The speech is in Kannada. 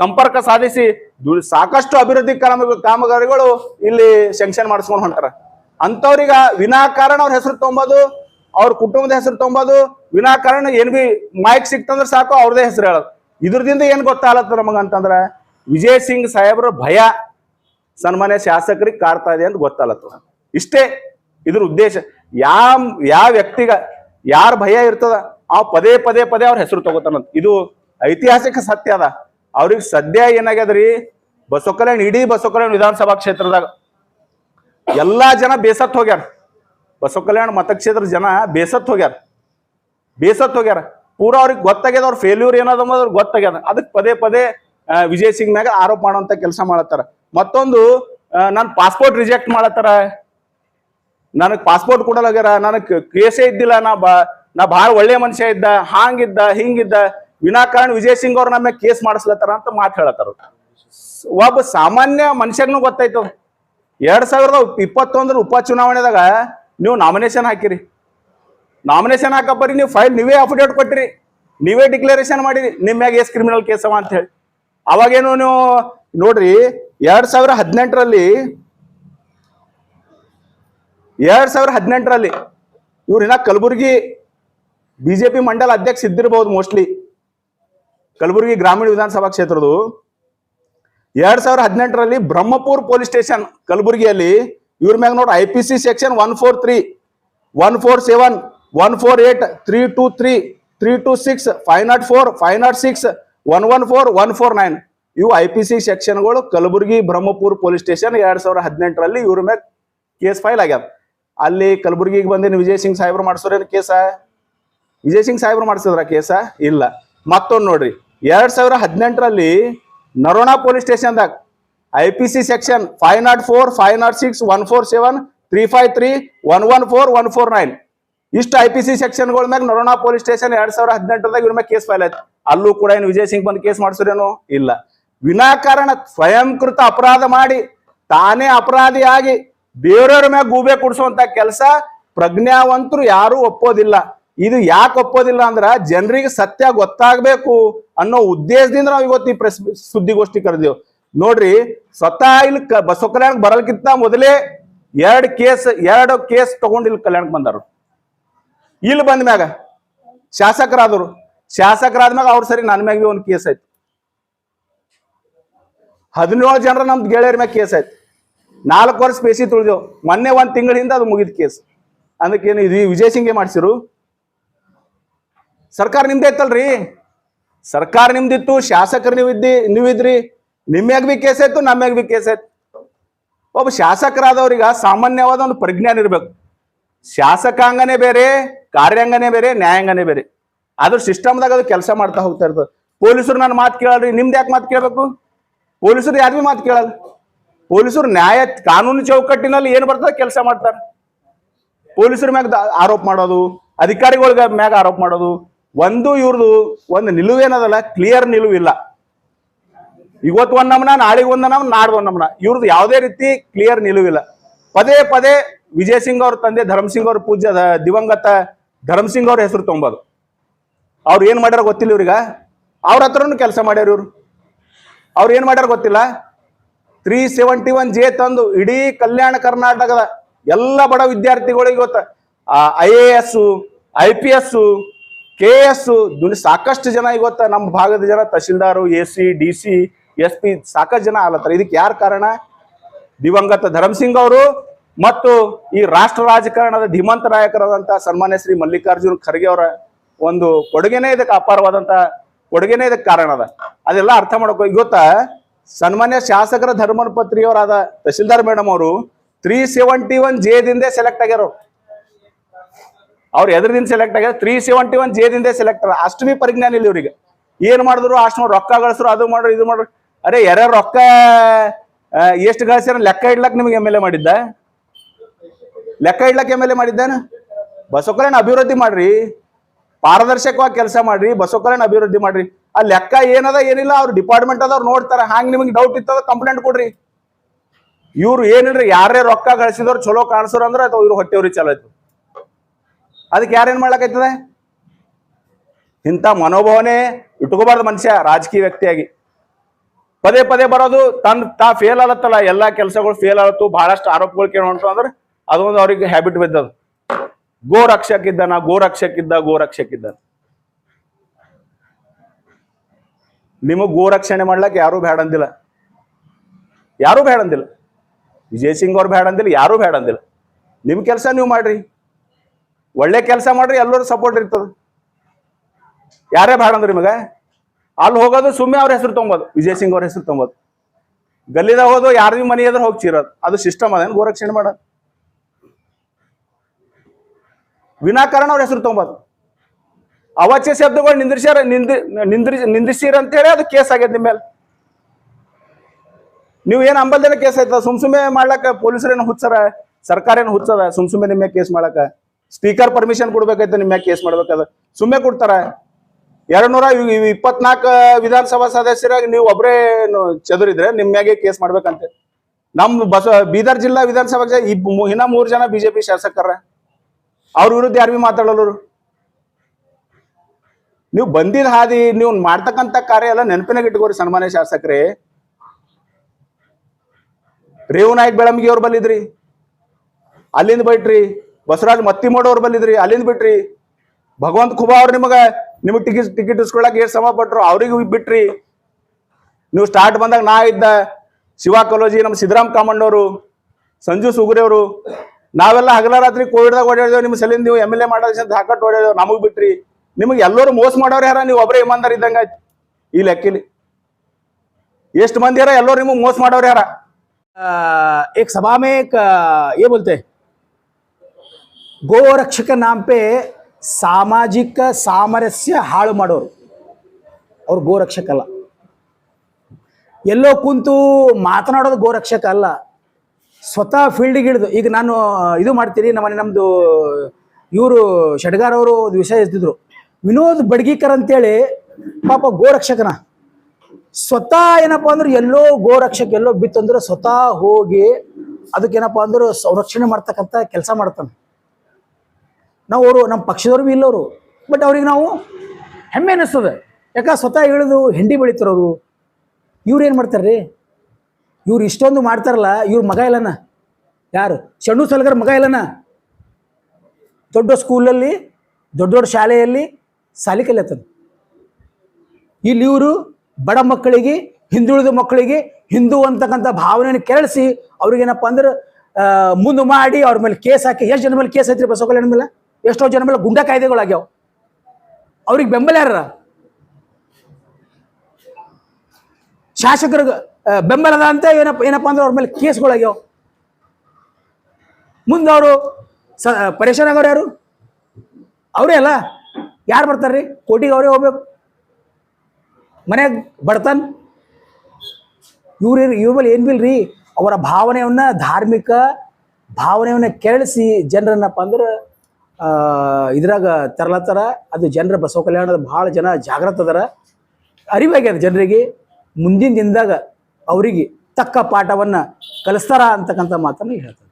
ಸಂಪರ್ಕ ಸಾಧಿಸಿ ಸಾಕಷ್ಟು ಅಭಿವೃದ್ಧಿ ಕಾಮ, ಕಾಮಗಾರಿಗಳು ಇಲ್ಲಿ ಶಂಕ್ಷನ್ ಮಾಡಿಸ್ಕೊಂಡು ಹೊಂಟಾರ. ಅಂತವ್ರಿಗ ವಿನಾಕಾರಣ ಅವ್ರ ಹೆಸರು ತೊಂಬೋದು, ಅವ್ರ ಕುಟುಂಬದ ಹೆಸರು ತೊಂಬೋದು, ವಿನಾಕಾರಣ ಏನ್ ಬಿ ಮೈಕ್ ಸಿಕ್ತಂದ್ರೆ ಸಾಕು, ಅವ್ರದೇ ಹೆಸರು ಹೇಳೋದು. ಇದ್ರದಿಂದ ಏನ್ ಗೊತ್ತಾಗತ್ತ ನಮಗ ಅಂತಂದ್ರ, ವಿಜಯ್ ಸಿಂಗ್ ಸಾಹೇಬ್ರ ಭಯ ಸನ್ಮಾನ್ಯ ಶಾಸಕರಿಗೆ ಕಾಡ್ತಾ ಇದೆ ಅಂತ ಗೊತ್ತಾಗತ್ತ ಇಷ್ಟೇ ಇದ್ರ ಉದ್ದೇಶ. ಯಾವ ಯಾವ ವ್ಯಕ್ತಿಗ ಯಾರ ಭಯ ಇರ್ತದ, ಆ ಪದೇ ಪದೇ ಪದೇ ಅವ್ರ ಹೆಸರು ತಗೋತಾನಂತ. ಇದು ಐತಿಹಾಸಿಕ ಸತ್ಯ ಅದ. ಅವ್ರಿಗೆ ಸದ್ಯ ಏನಾಗ್ಯದ್ರಿ? ಬಸವ ಕಲ್ಯಾಣ ಇಡೀ ಬಸವ ಕಲ್ಯಾಣ ವಿಧಾನಸಭಾ ಕ್ಷೇತ್ರದಾಗ ಎಲ್ಲಾ ಜನ ಬೇಸತ್ ಹೋಗ್ಯಾರ. ಬಸವ ಕಲ್ಯಾಣ ಮತಕ್ಷೇತ್ರದ ಜನ ಬೇಸತ್ ಹೋಗ್ಯಾರ. ಬೇಸತ್ ಹೋಗ್ಯಾರ. ಪೂರಾ ಅವ್ರಿಗೆ ಗೊತ್ತಾಗ್ಯದ, ಅವ್ರ ಫೇಲ್ಯೂರ್ ಏನದ ಅನ್ನೋದು ಗೊತ್ತಾಗ್ಯದ. ಅದಕ್ಕೆ ಪದೇ ಪದೇ ವಿಜಯ್ ಸಿಂಗ್ ಮ್ಯಾಗ ಆರೋಪ ಮಾಡುವಂತ ಕೆಲಸ ಮಾಡತ್ತಾರ. ಮತ್ತೊಂದು ನನ್ನ ಪಾಸ್ಪೋರ್ಟ್ ರಿಜೆಕ್ಟ್ ಮಾಡತ್ತಾರ. ನನಗೆ ಪಾಸ್ಪೋರ್ಟ್ ಕೊಡಲಾಗ್ಯಾರ. ನನಗೆ ಕೇಸೇ ಇದ್ದಿಲ್ಲ. ನಾ ಬಾ, ನಾ ಭಾಳ ಒಳ್ಳೆ ಮನುಷ್ಯ ಇದ್ದ, ಹಾಂಗಿದ್ದ, ಹಿಂಗಿದ್ದ. ವಿನಾಕಾರಣ ವಿಜಯ್ ಸಿಂಗ್ ಅವ್ರ ನಮ್ಮ ಕೇಸ್ ಮಾಡಿಸ್ಲತ್ತಾರ ಅಂತ ಮಾತು ಹೇಳತ್ತಾರ ಒಬ್ಬ ಸಾಮಾನ್ಯ ಮನುಷ್ಯಗ್ನು ಗೊತ್ತಾಯ್ತದ ಎರಡ್ ಸಾವಿರದ ಇಪ್ಪತ್ತೊಂದರ ಉಪಚುನಾವಣೆದಾಗ ನೀವು ನಾಮಿನೇಷನ್ ಹಾಕಿರಿ. ನಾಮಿನೇಷನ್ ಹಾಕಬ್ಬರಿ ನೀವು ಫೈಲ್ ನೀವೇ ಅಫಿಡೇವಿಟ್ ಕೊಟ್ಟಿರಿ. ನೀವೇ ಡಿಕ್ಲರೇಷನ್ ಮಾಡಿರಿ. ನಿಮ್ಮ ಮ್ಯಾಗ ಎಸ್ ಕ್ರಿಮಿನಲ್ ಕೇಸ್ ಅವ ಅಂತ ಹೇಳಿ ಅವಾಗೇನು ನೀವು ನೋಡ್ರಿ ಎರಡ್ ಸಾವಿರ ಹದಿನೆಂಟರಲ್ಲಿ, ಎರಡ್ ಸಾವಿರ ಹದಿನೆಂಟರಲ್ಲಿ ಇವ್ರಿನ ಕಲಬುರಗಿ ಬಿಜೆಪಿ ಮಂಡಲ ಅಧ್ಯಕ್ಷ ಇದ್ದಿರಬಹುದು ಮೋಸ್ಟ್ಲಿ ಕಲಬುರಗಿ ಗ್ರಾಮೀಣ ವಿಧಾನಸಭಾ ಕ್ಷೇತ್ರದ್ದು. ಎರಡ್ ಸಾವಿರ ಹದಿನೆಂಟರಲ್ಲಿ ಬ್ರಹ್ಮಪುರ್ ಪೊಲೀಸ್ ಸ್ಟೇಷನ್ ಕಲಬುರಗಿಯಲ್ಲಿ ಇವ್ರ ಮ್ಯಾಗ ನೋಡಿ I P C section one four three one four seven one four eight three two three three two six five nought four five nought six one one four one four nine ಇವು ಐ ಪಿ ಸಿ ಸೆಕ್ಷನ್ಗಳು ಕಲಬುರಗಿ ಬ್ರಹ್ಮಪುರ್ ಪೊಲೀಸ್ ಸ್ಟೇಷನ್ ಎರಡ್ ಸಾವಿರ ಹದಿನೆಂಟರಲ್ಲಿ ಇವ್ರ ಮ್ಯಾಗ ಕೇಸ್ ಫೈಲ್ ಆಗ್ಯಾವ. ಅಲ್ಲಿ ಕಲಬುರಗಿಗೆ ಬಂದೇನು ವಿಜಯ್ ಸಿಂಗ್ ಸಾಹೇಬ್ರು ಮಾಡಿಸೋರೇನು ಕೇಸ? ವಿಜಯ್ ಸಿಂಗ್ ಸಾಹೇಬ್ರು ಮಾಡಿಸಿದ್ರ ಕೇಸ? ಇಲ್ಲ. ಮತ್ತೊಂದು ನೋಡ್ರಿ. ಎರಡ್ ಸಾವಿರ ಹದಿನೆಂಟರಲ್ಲಿ Narona police ಸ್ಟೇಷನ್ದಾಗ I P C section five naught four, five naught six, one four seven, three five three, one one four one four nine. ಇಷ್ಟು ಐ ಪಿ ಸಿ ಸೆಕ್ಷನ್ಗಳ ಮ್ಯಾಗ ನರೋಣಾ ಪೊಲೀಸ್ ಸ್ಟೇಷನ್ ಎರಡ್ ಸಾವಿರ ಹದಿನೆಂಟರದಾಗ ಇವ್ರ ಮ್ಯಾಗ ಕೇಸ್ ಫೈಲ್ ಆಯ್ತು. ಅಲ್ಲೂ ಕೂಡ ಏನು ವಿಜಯ್ ಸಿಂಗ್ ಬಂದು ಕೇಸ್ ಮಾಡಿಸ್ರೇನು ಇಲ್ಲ. ವಿನಾಕಾರಣ ಸ್ವಯಂಕೃತ ಅಪರಾಧ ಮಾಡಿ ತಾನೇ ಅಪರಾಧಿಯಾಗಿ ಬೇರೆಯವ್ರ ಮ್ಯಾಗ ಗೂಬೆ ಕೊಡಿಸುವಂತ ಕೆಲಸ ಪ್ರಜ್ಞಾವಂತರು ಯಾರು ಒಪ್ಪೋದಿಲ್ಲ. ಇದು ಯಾಕೆ ಒಪ್ಪೋದಿಲ್ಲ ಅಂದ್ರ ಜನರಿಗೆ ಸತ್ಯ ಗೊತ್ತಾಗಬೇಕು ಅನ್ನೋ ಉದ್ದೇಶದಿಂದ ನಾವು ಇವತ್ತು ಈ ಪ್ರೆಸ್ ಸುದ್ದಿಗೋಷ್ಠಿ ಕರೆದೇವು ನೋಡ್ರಿ, ಸ್ವತಃ ಇಲ್ಲಿ ಬಸವ ಕಲ್ಯಾಣಕ್ಕೆ ಬರಲ್ಕಿಂತ ಮೊದಲೇ ಎರಡು ಕೇಸ್ ಎರಡು ಕೇಸ್ ತಗೊಂಡು ಇಲ್ಲಿ ಕಲ್ಯಾಣಕ್ಕೆ ಬಂದರು. ಇಲ್ಲಿ ಬಂದ ಮ್ಯಾಗ ಶಾಸಕರಾದರು ಶಾಸಕರಾದ್ಮ್ಯಾಗ ಅವ್ರ ಸರಿ ನನ್ನ ಮ್ಯಾಗ ಒಂದು ಕೇಸ್ ಐತಿ ಹದಿನೇಳು ಜನರ ನಮ್ದು ಗೆಳೆಯರ ಮ್ಯಾಗ ಕೇಸ್ ಐತಿ ನಾಲ್ಕು ವರ್ಷ ಪೇಸಿ ತುಳಿದೆವು. ಮೊನ್ನೆ ಒಂದು ತಿಂಗಳಿಂದ ಅದು ಮುಗಿದ ಕೇಸ್. ಅದಕ್ಕೇನು ಇದು ವಿಜಯ್ ಸಿಂಗ್ಗೆ ಮಾಡಿಸಿರು? ಸರ್ಕಾರ ನಿಮ್ದೆ ಇತ್ತಲ್ರಿ? ಸರ್ಕಾರ ನಿಮ್ದಿತ್ತು, ಶಾಸಕರು ನೀವಿದ್ದಿ ನೀವಿದ್ರಿ ನಿಮ್ಯಾಗ ಬಿ ಕೇಸ್ ಆಯ್ತು ನಮ್ಯಾಗ ಬಿ ಕೇಸ್ ಆಯ್ತು ಒಬ್ಬ ಶಾಸಕರಾದವ್ರಿಗೆ ಸಾಮಾನ್ಯವಾದ ಒಂದು ಪ್ರಜ್ಞಾನ ಇರ್ಬೇಕು. ಶಾಸಕಾಂಗನೇ ಬೇರೆ ಕಾರ್ಯಾಂಗನೇ ಬೇರೆ ನ್ಯಾಯಾಂಗನೇ ಬೇರೆ. ಅದ್ರ ಸಿಸ್ಟಮ್ದಾಗ ಅದು ಕೆಲಸ ಮಾಡ್ತಾ ಹೋಗ್ತಾ ಇರ್ತದೆ. ಪೊಲೀಸರು ನಾನು ಮಾತು ಕೇಳಲ್ರಿ, ನಿಮ್ದು ಯಾಕೆ ಮಾತು ಕೇಳಬೇಕು? ಪೊಲೀಸರು ಯಾರಿಗೂ ಮಾತು ಕೇಳಲ್ಲ. ಪೊಲೀಸರು ನ್ಯಾಯ ಕಾನೂನು ಚೌಕಟ್ಟಿನಲ್ಲಿ ಏನು ಬರ್ತದೆ ಕೆಲಸ ಮಾಡ್ತಾರೆ. ಪೊಲೀಸರ ಮ್ಯಾಗ ಆರೋಪ ಮಾಡೋದು ಅಧಿಕಾರಿಗಳ ಮ್ಯಾಗ ಆರೋಪ ಮಾಡೋದು ಒಂದು ಇವ್ರದ್ದು ಒಂದು ನಿಲುವೇನದಲ್ಲ ಕ್ಲಿಯರ್ ನಿಲುವಿಲ್ಲ. ಇವತ್ತು ಒಂದು ನಮನ, ನಾಳೆಗೆ ಒಂದು ನಮ್ ನಾಡ್ದು ಒಂದು ನಮನ. ಇವ್ರದ್ದು ಯಾವುದೇ ರೀತಿ ಕ್ಲಿಯರ್ ನಿಲುವಿಲ್ಲ. ಪದೇ ಪದೇ ವಿಜಯ್ ಸಿಂಗ್ ಅವ್ರ ತಂದೆ ಧರ್ಮ್ ಸಿಂಗ್ ಅವ್ರ ಪೂಜ್ಯ ದಿವಂಗತ ಧರ್ಮ್ ಸಿಂಗ್ ಅವ್ರ ಹೆಸರು ತೊಂಬೋದು. ಅವ್ರು ಏನ್ ಮಾಡ್ಯಾರ ಗೊತ್ತಿಲ್ಲ ಇವ್ರಿಗ? ಅವ್ರ ಹತ್ರನು ಕೆಲಸ ಮಾಡ್ಯಾರ ಇವ್ರು. ಅವ್ರು ಏನ್ ಮಾಡ್ಯಾರ ಗೊತ್ತಿಲ್ಲ? ತ್ರೀ ಸೆವೆಂಟಿ ಒನ್ ಜೆ ತಂದು ಇಡೀ ಕಲ್ಯಾಣ ಕರ್ನಾಟಕದ ಎಲ್ಲ ಬಡ ವಿದ್ಯಾರ್ಥಿಗಳಿಗೆ ಗೊತ್ತ. I A S I P S K S ಸಾಕಷ್ಟು ಜನ ಇವತ್ತ ನಮ್ಮ ಭಾಗದ ಜನ tahsildar, A C, D C, S P ಸಾಕಷ್ಟು ಜನ ಆಲತ್ತಾರ ಇದಕ್ಕೆ ಯಾರ ಕಾರಣ? ದಿವಂಗತ ಧರ್ಮಸಿಂಗ್ ಸಿಂಗ್ ಅವರು ಮತ್ತು ಈ ರಾಷ್ಟ್ರ ರಾಜಕಾರಣದ ಧೀಮಂತ ನಾಯಕರಾದಂತ ಸನ್ಮಾನ್ಯ ಶ್ರೀ ಮಲ್ಲಿಕಾರ್ಜುನ್ ಖರ್ಗೆ ಅವರ ಒಂದು ಕೊಡುಗೆನೇ ಇದಕ್ಕೆ ಅಪಾರವಾದಂತ ಕೊಡುಗೆನೇ ಇದಕ್ಕೆ ಕಾರಣ ಅದ. ಅದೆಲ್ಲ ಅರ್ಥ ಮಾಡ್ಕೋ ಗೊತ್ತಾ, ಸನ್ಮಾನ್ಯ ಶಾಸಕರ ಧರ್ಮಪತ್ರಿಯವರಾದ ತಹಶೀಲ್ದಾರ್ ಮೇಡಮ್ ಅವರು ತ್ರೀ ಸೆವೆಂಟಿ ಒನ್ ಜೇದಿಂದೇ ಸೆಲೆಕ್ಟ್ ಆಗ್ಯಾರ ಅವ್ರು. ಅವ್ರು ಎದ್ರದಿಂದ ಸೆಲೆಕ್ಟ್ ಆಗ್ಯಾರ. ತ್ರೀ ಸೆವೆಂಟಿ ಒನ್ ಜೇದಿಂದ ಸೆಲೆಕ್ಟ್ ಅಷ್ಟು ಬಿ ಪರಿಜ್ಞಾನ ಇಲ್ಲ ಇವ್ರಿಗೆ. ಏನ್ ಮಾಡಿದ್ರು, ಅಷ್ಟು ರೊಕ್ಕ ಗಳಿಸ್ರು, ಅದು ಮಾಡ್ರು, ಇದು ಮಾಡ್ರು. ಅರೆ, ಯಾರ್ಯಾರು ರೊಕ್ಕ ಎಷ್ಟು ಗಳಿಸ್ಯಾರ ಲೆಕ್ಕ ಇಡ್ಲಕ್ ನಿಮ್ಗೆ ಎಂ ಎಲ್ ಎ ಮಾಡಿದ್ದ? ಲೆಕ್ಕ ಇಡ್ಲಕ್ ಎಂ ಎಲ್ ಎ ಮಾಡಿದ್ದಾನ? ಬಸವಕಲ್ಯಾಣ ಅಭಿವೃದ್ಧಿ ಮಾಡ್ರಿ. ಪಾರದರ್ಶಕವಾಗಿ ಕೆಲಸ ಮಾಡ್ರಿ. ಬಸವಕಲ್ಯಾಣ ಅಭಿವೃದ್ಧಿ ಮಾಡ್ರಿ. ಆ ಲೆಕ್ಕ ಏನದ, ಏನಿಲ್ಲ, ಅವ್ರ ಡಿಪಾರ್ಟ್ಮೆಂಟ್ ಅದವ್ರು ನೋಡ್ತಾರ. ಹಾಂಗ್ ನಿಮ್ಗೆ ಡೌಟ್ ಇತ್ತದ ಕಂಪ್ಲೇಂಟ್ ಕೊಡ್ರಿ. ಇವ್ರು ಏನಿಲ್ರಿ ಯಾರೇ ರೊಕ್ಕ ಗಳಿಸಿದವ್ರು ಚಲೋ ಕಾಣಿಸೋರು ಅಂದ್ರೆ ಅಥವಾ ಇವ್ರು ಹೊಟ್ಟೆವ್ರಿ ಚಲೋ ಆಯ್ತು. ಅದಕ್ಕೆ ಯಾರೇನು ಮಾಡ್ಲಾಕೈತದೆ? ಇಂಥ ಮನೋಭಾವನೆ ಇಟ್ಕೋಬಾರ್ದು ಮನುಷ್ಯ, ರಾಜಕೀಯ ವ್ಯಕ್ತಿಯಾಗಿ. ಪದೇ ಪದೇ ಬರೋದು ತನ್ನ ತಾ ಫೇಲ್ ಆಗತ್ತಲ್ಲ ಎಲ್ಲಾ ಕೆಲಸಗಳು ಫೇಲ್ ಆಗತ್ತು ಬಹಳಷ್ಟು ಆರೋಪಗಳು ಕೇಳಿ ಹೊಂಟು ಅಂದ್ರೆ ಅದೊಂದು ಅವ್ರಿಗೆ ಹ್ಯಾಬಿಟ್ ಬಿದ್ದದು ಗೋ ರಕ್ಷಕ್ ನಾ ಗೋ ರಕ್ಷಕ್ ಇದ್ದ ಗೋ ರಕ್ಷಕ್ ಇದ್ದ ನಿಮಗ್ ಗೋ ರಕ್ಷಣೆ ಮಾಡ್ಲಕ್ ಯಾರು ಬೇಡ ಅಂದಿಲ್ಲ. ಯಾರು ಬೇಡ ಅಂದಿಲ್ಲ. ವಿಜಯ್ ಸಿಂಗ್ ಅವ್ರು ಬೇಡ ಅಂದಿಲ್ಲ, ಯಾರು ಬೇಡ ನಿಮ್ ಕೆಲಸ ನೀವು ಮಾಡ್ರಿ. ಒಳ್ಳೆ ಕೆಲಸ ಮಾಡ್ರಿ ಎಲ್ಲರೂ ಸಪೋರ್ಟ್ ಇರ್ತದ. ಯಾರೇ ಬೇಡ ಅಂದ್ರಿ ನಿಮಗೆ. ಅಲ್ಲಿ ಹೋಗೋದು ಸುಮ್ಮನೆ ಅವ್ರ ಹೆಸರು ತೊಗೊಂಬೋದು ವಿಜಯ್ ಸಿಂಗ್ ಅವ್ರ ಹೆಸರು ತೊಗೊಂಬೋದು ಗಲ್ಲಿದಾಗ ಹೋದು ಯಾರ ಮನೆ ಎದುರು ಹೋಗಿ ಅದು ಸಿಸ್ಟಮ್ ಅದೇನು ಗೋರಕ್ಷಣೆ ಮಾಡೋದು. ವಿನಾಕಾರಣ ಅವ್ರ ಹೆಸರು ತೊಗೊಂಬೋದು ಅವಾಚ್ಯ ಶಬ್ದಗಳು ನಿಂದ್ರಿಸ್ಯಾರ ನಿಂದಿ ನಿಂದ್ರಿ ನಿಂದಿಸಿರ ಅಂತೇಳಿ ಅದು ಕೇಸ್ ಆಗ್ಯದ ನಿಮ್ಮ ಮೇಲೆ ನೀವು ಏನು ಅಂಬಲ್ದೇನೆ ಕೇಸ್ ಆಯ್ತದ? ಸುಮ್ ಸುಮ್ಮನೆ ಮಾಡ್ಲಕ್ಕ ಪೊಲೀಸರೇನು ಹುಚ್ಚರ ಸರ್ಕಾರ ಏನು ಹುಚ್ಚದ ಸುಮ್ ಸುಮ್ಮನೆ ನಿಮ್ಮ ಕೇಸ್ ಮಾಡಕ ಸ್ಪೀಕರ್ ಪರ್ಮಿಷನ್ ಕೊಡ್ಬೇಕಾಯ್ತು, ನಿಮ್ಮ ಕೇಸ್ ಮಾಡ್ಬೇಕಾದ ಸುಮ್ಮನೆ ಕೊಡ್ತಾರ. ಎರಡ್ ನೂರ ಇಪ್ಪತ್ನಾಲ್ಕು ವಿಧಾನಸಭಾ ಸದಸ್ಯರಾಗಿ ನೀವು ಒಬ್ಬರೇ ಚದುರಿದ್ರೆ ನಿಮ್ಮ ಮ್ಯಾಗೆ ಕೇಸ್ ಮಾಡ್ಬೇಕಂತೆ. ನಮ್ ಬಸ, ಬೀದರ್ ಜಿಲ್ಲಾ ವಿಧಾನಸಭಾ ಇನ್ನ ಮೂರ್ ಜನ ಬಿಜೆಪಿ ಶಾಸಕರ. ಅವ್ರ ವಿರುದ್ಧ ಯಾರು ಭೀ ಮಾತಾಡೋರು? ನೀವು ಬಂದಿದ್ ಹಾದಿ, ನೀವು ಮಾಡ್ತಕ್ಕಂಥ ಕಾರ್ಯ ಎಲ್ಲ ನೆನಪಿನಾಗ ಇಟ್ಕೋರಿ ಸನ್ಮಾನ್ಯ ಶಾಸಕರೇ. ರೇವು ನಾಯಕ್ ಬೆಳಮಗಿ ಅವ್ರು ಬಲ್ಲಿದ್ರಿ. ಅಲ್ಲಿಂದ ಬಿಟ್ರಿ. ಬಸವರಾಜ್ ಮತ್ತಿಮೋಡ್ ಅವ್ರು ಬಲ್ಲಿದ್ರಿ ಅಲ್ಲಿಂದ ಬಿಟ್ರಿ ಭಗವಂತ ಖುಬಾ ಅವ್ರು ನಿಮಗ ನಿಮಗೆ ಟಿಕೆಟ್ ಟಿಕೆಟ್ ಇಸ್ಕೊಳಕ್ ಎಷ್ಟು ಶ್ರಮ ಪಟ್ರು ಅವ್ರಿಗೆ ಬಿಟ್ರಿ ನೀವು ಸ್ಟಾರ್ಟ್ ಬಂದಾಗ ನಾ ಇದ್ದ ಶಿವ ಕಲೋಜಿ ನಮ್ಮ ಸಿದ್ದರಾಮ್ ಕಾಮಣ್ಣವರು ಸಂಜು ಸುಗುರಿ ಅವರು ನಾವೆಲ್ಲ ಹಗಲ ರಾತ್ರಿ ಕೋವಿಡ್ದಾಗ ಓಡಾಡಿದೇವು ನಿಮ್ಮ ಸಲಿಂದ ನೀವು ಎಮ್ ಎಲ್ ಎ ಮಾಡೋದು ಹಾಕಟ್ ಓಡಾಡಿದೇವು ನಮಗ್ ಬಿಟ್ರಿ ನಿಮಗೆ ಎಲ್ಲರೂ ಮೋಸ ಮಾಡೋರು ಯಾರ ನೀವು ಒಬ್ಬರೇ ಇಮಾನ್ದಾರ್ ಇದ್ದಂಗ ಆಯ್ತು ಈ ಲೆಕ್ಕಿಲಿ ಎಷ್ಟು ಮಂದಿ ಯಾರ ಎಲ್ಲರೂ ನಿಮಗೆ ಮೋಸ ಮಾಡೋರು ಯಾರ अ, एक सभा में एक अ, ये बोलते हैं ಗೋರಕ್ಷಕ ನಾಂಪೆ ಸಾಮಾಜಿಕ ಸಾಮರಸ್ಯ ಹಾಳು ಮಾಡೋರು. ಅವ್ರು ಗೋರಕ್ಷಕಲ್ಲ ಎಲ್ಲೋ ಕುಂತು ಮಾತನಾಡೋದು ಗೋರಕ್ಷಕ ಅಲ್ಲ. ಸ್ವತಃ ಫೀಲ್ಡಿಗೆ ಹಿಡಿದು ಈಗ ನಾನು ಇದು ಮಾಡ್ತೀನಿ ನಮ್ಮನೆ ನಮ್ಮದು ಇವರು ಷಡ್ಗಾರ್ ಅವರು ವಿಷಯ ಎತ್ತಿದ್ರು ವಿನೋದ್ ಬಡ್ಗೀಕರ್ ಅಂತೇಳಿ ಪಾಪ ಗೋರಕ್ಷಕನ. ಸ್ವತಃ ಏನಪ್ಪ ಅಂದ್ರೆ ಎಲ್ಲೋ ಗೋರಕ್ಷಕ, ಎಲ್ಲೋ ಬಿತ್ತಂದ್ರೆ ಸ್ವತಃ ಹೋಗಿ ಅದಕ್ಕೆ ಅದಕ್ಕೇನಪ್ಪ ಅಂದ್ರೆ ಸಂರಕ್ಷಣೆ ಮಾಡ್ತಕ್ಕಂಥ ಕೆಲಸ ಮಾಡ್ತಾನೆ. ನಾವು ಅವರು ನಮ್ಮ ಪಕ್ಷದವ್ರು ಭೀ ಇಲ್ಲವರು. ಬಟ್ ಅವ್ರಿಗೆ ನಾವು ಹೆಮ್ಮೆ ಅನ್ನಿಸ್ತದೆ ಯಾಕೆ ಸ್ವತಃ ಇಳಿದು ಹೆಂಡಿ ಬೆಳಿತಾರವರು. ಇವ್ರು ಏನು ಮಾಡ್ತಾರೆ ರೀ ಇವ್ರು ಇಷ್ಟೊಂದು ಮಾಡ್ತಾರಲ್ಲ, ಇವ್ರ ಮಗ ಇಲ್ಲನ? ಯಾರು? ಶಣ್ಣು ಸಲಗರ ಮಗ ಇಲ್ಲನ? ದೊಡ್ಡ ಸ್ಕೂಲಲ್ಲಿ, ದೊಡ್ಡ ದೊಡ್ಡ ಶಾಲೆಯಲ್ಲಿ ಸಾಲಿ ಕಲಿಯತ್ತದೆ ಇಲ್ಲಿ ಇವರು ಬಡ ಮಕ್ಕಳಿಗೆ, ಹಿಂದುಳಿದ ಮಕ್ಕಳಿಗೆ ಹಿಂದೂ ಅಂತಕ್ಕಂಥ ಭಾವನೆಯನ್ನು ಕೆರಳಿಸಿ ಅವ್ರಿಗೇನಪ್ಪ ಅಂದ್ರೆ ಮುಂದೆ ಮಾಡಿ ಅವ್ರ ಮೇಲೆ ಕೇಸ್ ಹಾಕಿ, ಎಷ್ಟು ಜನ ಮೇಲೆ ಕೇಸ್ ಐತ್ರಿ ಬಸವ ಕಲ್ಯಾಣ ಮೇಲೆ? ಎಷ್ಟೋ ಜನ ಮೇಲೆ ಗುಂಡ ಕಾಯ್ದೆಗಳಾಗ್ಯಾವ. ಅವ್ರಿಗೆ ಬೆಂಬಲ ಯಾರ ಶಾಸಕರಿಗೆ ಬೆಂಬಲದ ಅಂತ ಏನಪ್ಪ ಏನಪ್ಪ ಅಂದ್ರೆ ಅವ್ರ ಮೇಲೆ ಕೇಸ್ಗಳಾಗ್ಯಾವ. ಮುಂದೆ ಅವರು ಸ ಪರೇಶಾನ್ ಆಗೋರು ಯಾರು? ಅವರೇ ಅಲ್ಲ. ಯಾರು ಬರ್ತಾರ್ರಿ? ಕೋಟಿಗೆ ಅವರೇ ಹೋಗ್ಬೇಕು. ಮನ್ಯಾಗ ಬಡತನ್. ಇವ್ರ ಇವ್ರ ಮೇಲೆ ಏನು ಬಿಲ್ರಿ ಅವರ ಭಾವನೆಯನ್ನ ಧಾರ್ಮಿಕ ಭಾವನೆಯನ್ನ ಕೆರಳಿಸಿ ಜನರನ್ನಪ್ಪ ಅಂದ್ರೆ ಇದ್ರಾಗ ತರ್ಲತ್ತಾರ. ಅದು ಜನರ ಬಸವ ಕಲ್ಯಾಣದ ಭಾಳ ಜನ ಜಾಗೃತ ಅದರ. ಅರಿವಾಗ್ಯದ ಜನರಿಗೆ ಮುಂದಿನ ದಿನದಾಗ ಅವರಿಗೆ ತಕ್ಕ ಪಾಠವನ್ನ ಕಲಿಸ್ತಾರ ಅಂತಕ್ಕಂಥ ಮಾತನ್ನು ಹೇಳ್ತಾರೆ.